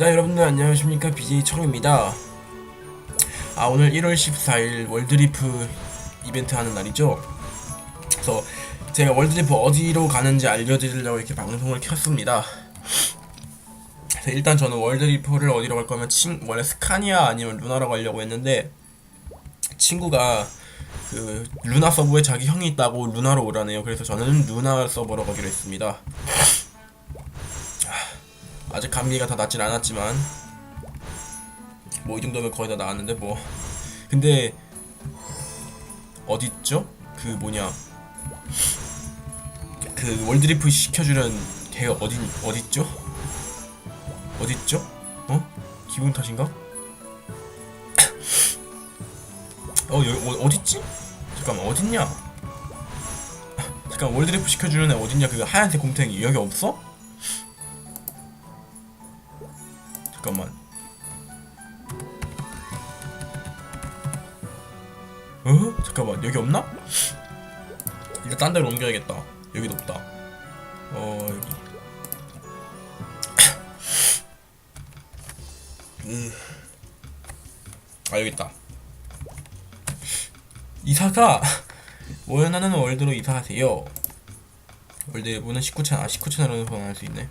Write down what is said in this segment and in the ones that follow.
자 여러분들 안녕하십니까? BJ 청입니다. 아 오늘 1월 14일 월드리프 이벤트 하는 날이죠? 그래서 제가 월드리프 어디로 가는지 알려드리려고 이렇게 방송을 켰습니다. 그래서 일단 저는 월드리프를 어디로 갈 거면 친, 원래 스카니아 아니면 루나로 가려고 했는데 친구가 그 루나 서버에 자기 형이 있다고 루나로 오라네요. 그래서 저는 루나 서버로 가기로 했습니다 아직 감기가 다 낫진 않았지만 뭐 이 정도면 거의 다 나았는데 뭐 근데 어딨죠? 그 뭐냐 그 월드리프 시켜주는 걔가 어디 어딨죠? 어딨죠? 어? 기분 탓인가? 어 여기 어, 어딨지? 잠깐만 어딨냐? 잠깐 월드리프 시켜주는 애 어딨냐? 그 하얀색 곰탱이 여기 없어? 어? 잠깐만 여기 없나? 일단 딴 데로 옮겨야겠다. 여기도 없다. 어 여기. 으. 아 여기 있다. 이사가 원하는 월드로 이사하세요. 월드 일부는 19채널 아 19채널로 소환할 수 있네.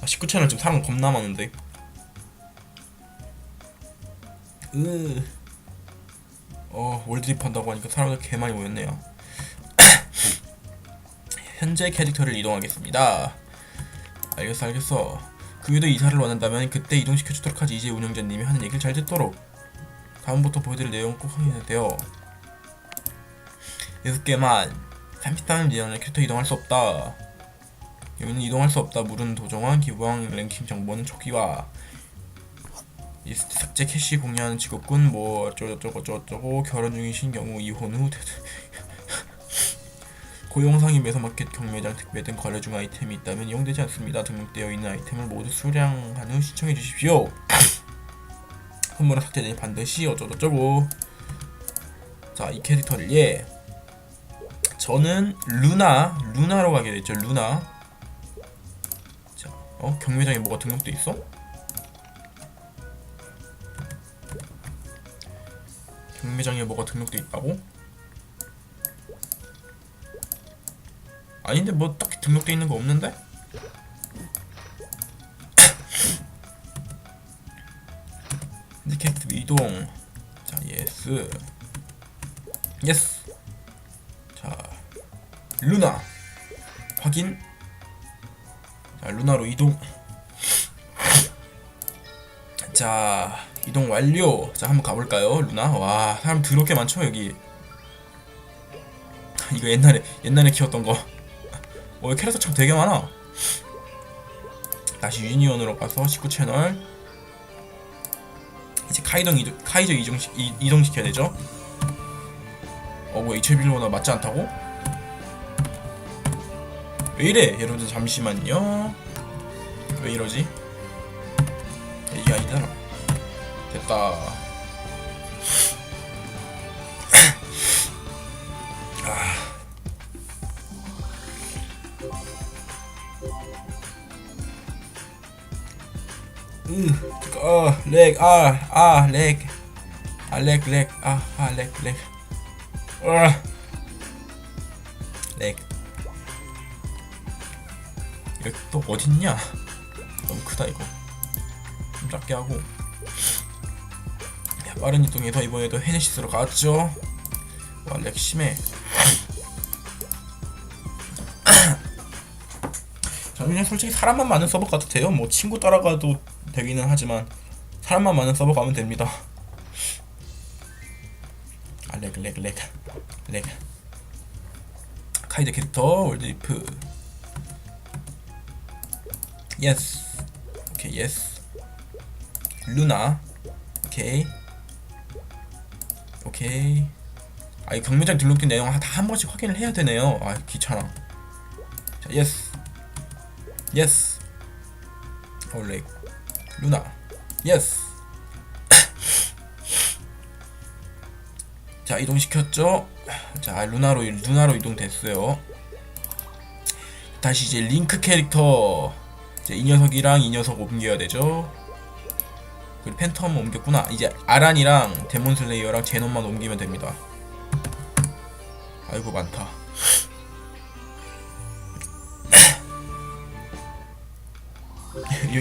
아, 19채널 지금 사람 겁나 많은데. 으. 어, 월드립 한다고 하니까 사람들 개 많이 모였네요. 현재 캐릭터를 이동하겠습니다. 알겠어, 알겠어. 그 위도 이사를 원한다면 그때 이동시켜 주도록 하지. 이제 운영자님이 하는 얘기를 잘 듣도록. 다음부터 보여드릴 내용 꼭 확인해야 돼요. 6개만. 33일 이전에 캐릭터 이동할 수 없다. 여기는 이동할 수 없다. 물은 도정한 기부왕 랭킹 정보는 초기화. 삭제 캐시 공유하는 직업군 뭐 어쩌고저쩌고 어쩌고 결혼 중이신 경우 이혼 후 고용상인 매서마켓 경매장 특배 등 거래 중 아이템이 있다면 이용되지 않습니다. 등록되어 있는 아이템을 모두 수량한 후 시청해 주십시오. 선물은 삭제되니 반드시 어쩌고저쩌고 자 이 캐릭터를 예 저는 루나 루나로 가게 됐죠 루나 자, 어? 경매장에 뭐가 등록돼 있어? 경매장에 뭐가 등록돼 있다고? 아닌데 뭐 딱히 등록돼 있는 거 없는데? 인디케이트 이동. 자 예스. 예스. 자 루나. 확인. 자 루나로 이동. 자 이동 완료. 자 한번 가볼까요 루나? 와 사람 더럽게 많죠 여기. 이거 옛날에 옛날에 키웠던 거. 어, 캐릭터 참 되게 많아. 다시 유니온으로 가서 19 채널. 이제 카이동 이동, 카이저 이동, 이, 이동시켜야 되죠? 어뭐 HB로나 맞지 않다고? 왜 이래? 여러분들 잠시만요. 왜 이러지? 이게 아니잖아 됐다 으, 어, 렉, 아, 아, 렉, 아, 렉, 렉, 아, 아, 렉, 렉, 아, 렉. 여기 또 어딨냐? 너무 크다 이거. 좀 작게 하고. 야, 빠른 이동에서 이번에도 헤네시스로 갔죠. 와, 렉 심해. 저는 그냥 솔직히 사람만 많은 서버 가도 돼요. 뭐 친구 따라가도 되기는 하지만 사람만 많은 서버 가면 됩니다. 아, 렉, 렉, 렉, 렉. 카이드 캐릭터 월드리프. 예스. 오케이, 예스. 루나. 오케이. 오케이. 아, 이 경매장 등록된 내용 다 한 번씩 확인을 해야 되네요. 아, 귀찮아. 자, 예스. 예스. 어, 렉. 루나. 예스. 자, 이동시켰죠? 자, 루나로 루나로 이동됐어요. 다시 이제 링크 캐릭터 이제 이 녀석이랑 이 녀석 옮겨야 되죠. 그리고 팬텀 옮겼구나. 이제 아란이랑 데몬슬레이어랑 제논만 옮기면 됩니다. 아이고 많다.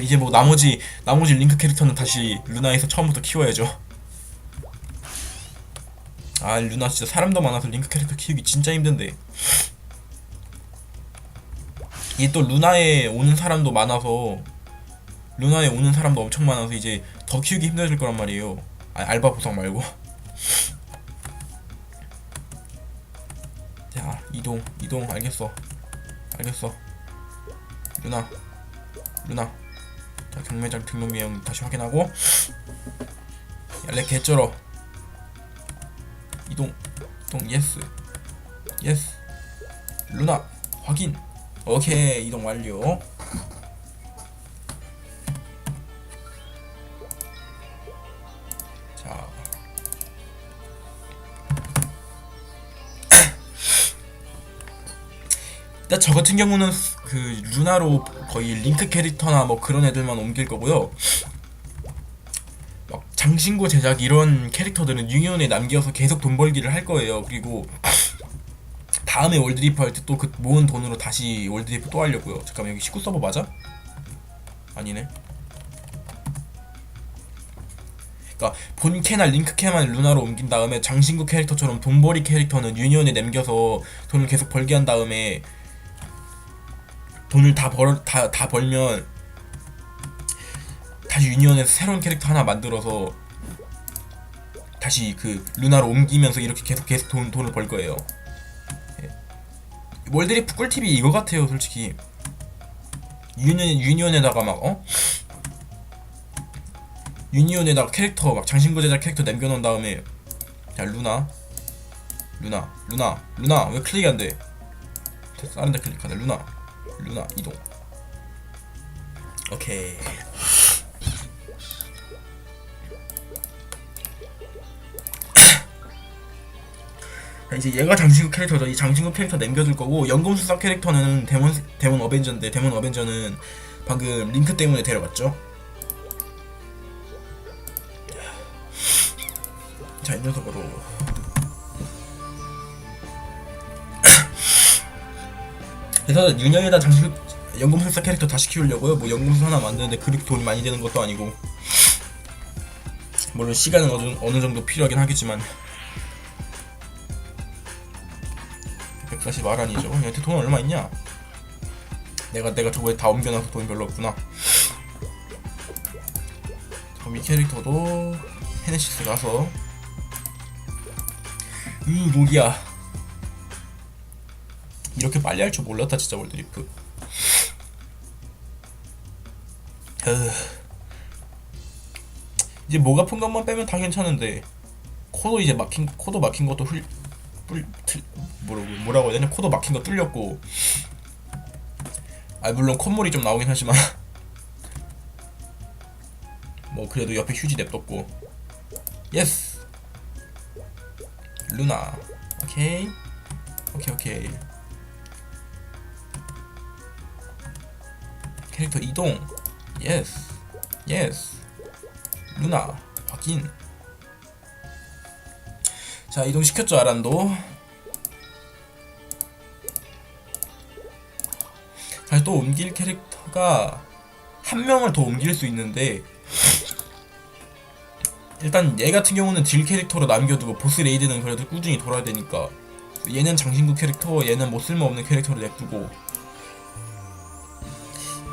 이제 뭐 나머지 나머지 링크 캐릭터는 다시 루나에서 처음부터 키워야죠. 아 루나 진짜 사람도 많아서 링크 캐릭터 키우기 진짜 힘든데. 이게 또 루나에 오는 사람도 많아서 루나에 오는 사람도 엄청 많아서 이제 더 키우기 힘들어질 거란 말이에요. 아, 알바 보상 말고. 자 이동 이동 알겠어. 알겠어. 루나 루나. 자 경매장 등록 내용 다시 확인하고. 야레 개쩔어. 이동 이동 예스 예스 루나 확인. 오케이 이동 완료 일단 저 같은 경우는 그 루나로 거의 링크 캐릭터나 뭐 그런 애들만 옮길 거고요. 막 장신구 제작 이런 캐릭터들은 유니온에 남겨서 계속 돈 벌기를 할 거예요. 그리고 다음에 월드리프 할 때 또 그 모은 돈으로 다시 월드리프 또 하려고요. 잠깐만 여기 19 서버 맞아? 아니네. 그러니까 본캐나 링크캐만 루나로 옮긴 다음에 장신구 캐릭터처럼 돈벌이 캐릭터는 유니온에 남겨서 돈을 계속 벌게 한 다음에 돈을 다 벌, 다, 다 벌면 다시 유니온에서 새로운 캐릭터 하나 만들어서 다시 그 루나로 옮기면서 이렇게 계속 계속 돈, 돈을 벌 거예요. 예. 월드리프 꿀팁이 이거 같아요, 솔직히. 유니온, 유니온에다가 막, 어? 유니온에다가 캐릭터, 막 장신구 제작 캐릭터 남겨놓은 다음에, 자, 루나. 루나, 루나, 루나, 왜 클릭이 안 돼? 다른 데 클릭하자, 루나. 루나 이동 오케이 자, 이제 얘가 장신구 캐릭터죠. 이 장신구 캐릭터 남겨둘 거고 연금술사 캐릭터는 데몬 데몬 어벤져인데 데몬 어벤져는 방금 링크 때문에 데려갔죠. 자, 이 녀석으로 그래서 윤영에다 장식 연금술사 캐릭터 다시 키우려고요. 뭐 연금술 하나 만드는데 그렇게 돈이 많이 되는 것도 아니고 물론 시간은 어느, 어느 정도 필요하긴 하겠지만 140 아란이죠. 얘한테 돈 얼마 있냐? 내가 내가 저거에 다 옮겨놔서 돈이 별로 없구나. 저이 캐릭터도 헤네시스 가서 으 목이야. 이렇게 빨리 할 줄 몰랐다 진짜 월드리프. 으... 이제 목 아픈 것만 빼면 다 괜찮은데 코도 이제 막힌 코도 막힌 것도 훌 뿔, 틀, 뭐라고 뭐라고 해야 되냐? 코도 막힌 거 뚫렸고. 아 물론 콧물이 좀 나오긴 하지만. 뭐 그래도 옆에 휴지 냅뒀고. 예스 루나. 오케이. 오케이 오케이 캐릭터 이동. 예스 예스 루나. 확인. 자 이동시켰죠 아란도. 사실 또 옮길 캐릭터가 한 명을 더 옮길 수 있는데 일단 얘 같은 경우는 딜 캐릭터로 남겨두고 보스 레이드는 그래도 꾸준히 돌아야 되니까. 얘는 장신구 캐릭터 얘는 뭐 쓸모없는 캐릭터를 냅두고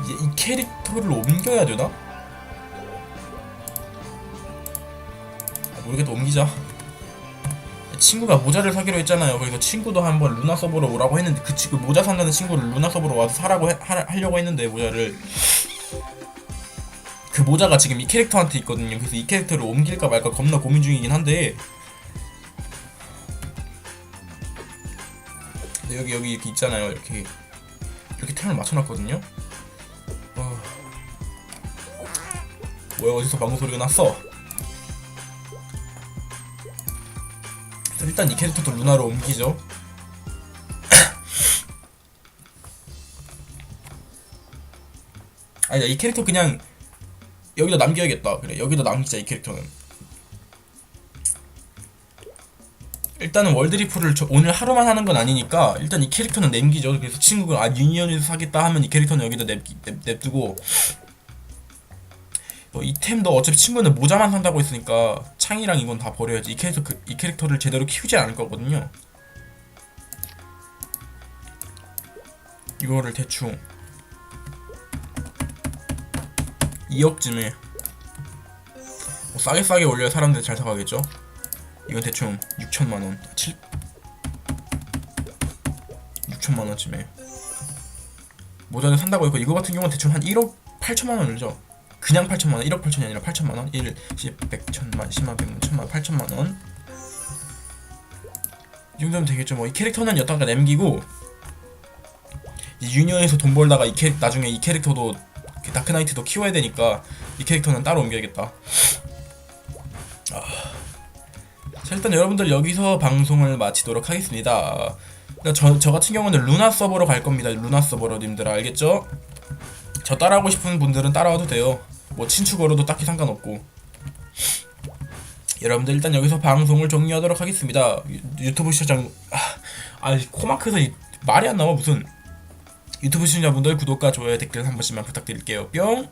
이제 이 캐릭터를 옮겨야 되나? 아, 모르겠다 옮기자. 친구가 모자를 사기로 했잖아요. 그래서 친구도 한번 루나 서버로 오라고 했는데 그 친구 모자 산다는 친구를 루나 서버로 와서 사라고 해, 하, 하려고 했는데 모자를. 그 모자가 지금 이 캐릭터한테 있거든요. 그래서 이 캐릭터를 옮길까 말까 겁나 고민 중이긴 한데 여기 여기 이렇게 있잖아요. 이렇게 이렇게 템을 맞춰놨거든요 뭐야 어디서 방금 소리가 났어? 일단 이 캐릭터도 루나로 옮기죠. 아니 이 캐릭터 그냥 여기다 남겨야겠다 그래 여기다 남기자 이 캐릭터는 일단은 월드리프를 저- 오늘 하루만 하는 건 아니니까 일단 이 캐릭터는 남기죠 그래서 친구가 아 유니언에서 사겠다 하면 이 캐릭터는 여기다 냅, 냅, 냅두고 어, 이 템도 어차피 친구는 모자만 산다고 했으니까 창이랑 이건 다 버려야지. 이 캐릭터 그, 이 캐릭터를 제대로 키우지 않을 거거든요. 이거를 대충 2억쯤에 뭐 싸게 싸게 올려야 사람들이 잘 사가겠죠? 이건 대충 6천만원 7 6천만원쯤에 모자를 산다고 했고 이거 같은 경우는 대충 한 1억 8천만원 들죠 그냥 8천만 원 1억 8천이 아니라 8천만 원 1, 10, 100, 1000만, 10만, 100만, 1000만, 8천만 원 이 정도면 되겠죠 뭐 이 캐릭터는 여기다가 남기고 이 유니언에서 돈 벌다가 이 캐릭 나중에 이 캐릭터도 그 다크나이트도 키워야 되니까 이 캐릭터는 따로 옮겨야겠다. 아. 자 일단 여러분들 여기서 방송을 마치도록 하겠습니다. 그러니까 저, 저 같은 경우는 루나 서버로 갈 겁니다. 루나 서버로 님들 알겠죠? 저 따라하고 싶은 분들은 따라와도 돼요. 뭐 친추 걸어도 딱히 상관없고. 여러분들 일단 여기서 방송을 종료하도록 하겠습니다. 유, 유튜브 시청 아, 아 코마크에서 이, 말이 안 나와 무슨 유튜브 시청자분들 구독과 좋아요 댓글 한 번씩만 부탁드릴게요. 뿅.